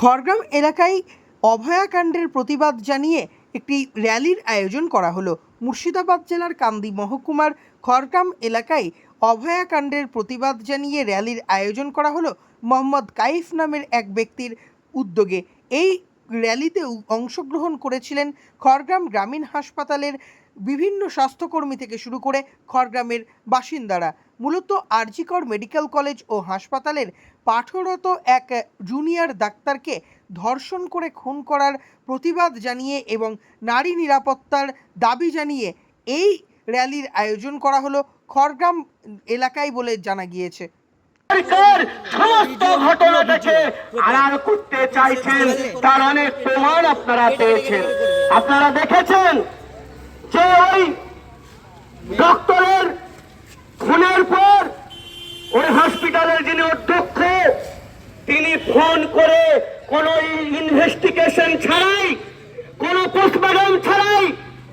খড়গ্রাম এলাকায় অভয়াকাণ্ডের প্রতিবাদ জানিয়ে একটি র্যালির আয়োজন করা হলো। মুর্শিদাবাদ জেলার কান্দি মহকুমার খড়গ্রাম এলাকায় অভয়াকাণ্ডের প্রতিবাদ জানিয়ে র্যালির আয়োজন করা হলো মোহাম্মদ কাইফ নামের এক ব্যক্তির উদ্যোগে। এই র্যালিতে অংশগ্রহণ করেছিলেন খড়গ্রাম গ্রামীণ হাসপাতালের বিভিন্ন স্বাস্থ্যকর্মী থেকে শুরু করে খড়গ্রামের বাসিন্দারা। মূলত আরজিকর মেডিকেল কলেজ ও হাসপাতালের পাঠরত এক জুনিয়র ডাক্তারকে ধর্ষণ করে খুন করার প্রতিবাদ জানিয়ে এবং নারী নিরাপত্তার দাবি জানিয়ে এই র্যালির আয়োজন করা হলো খড়গ্রাম এলাকায় বলে জানা গিয়েছে। প্রমাণ আপনারা দেখেছেন যে ওই ডক্টরের খুনের পর ওই হসপিটালের যিনি অধ্যক্ষ, তিনি ফোন করে কোন ইনভেস্টিগেশন ছাড়াই, কোন পোস্টমর্টম ছাড়াই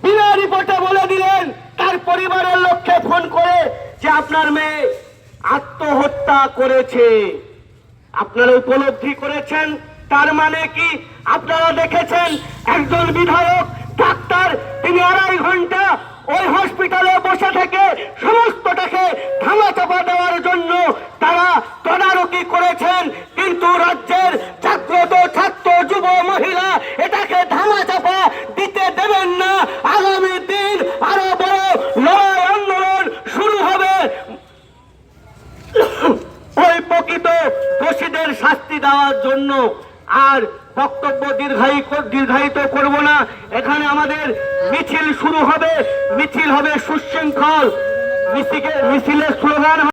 বিনা রিপোর্টে বলে দিলেন। তার পরিবারের লোককে ফোন করে যে আপনার মেয়ে আত্মহত্যা করেছে। আপনারা উপলব্ধি করেছেন তার মানে কি আপনারা দেখেছেন একজন বিধায়ক ডাক্তার দোষীদের শাস্তি দেওয়ার জন্য আর বক্তব্য দীর্ঘায়ী দীর্ঘায়িত করব না। এখানে আমাদের মিছিল শুরু হবে। মিছিল হবে সুশৃঙ্খল। মিছিলে মিছিলের স্লোগান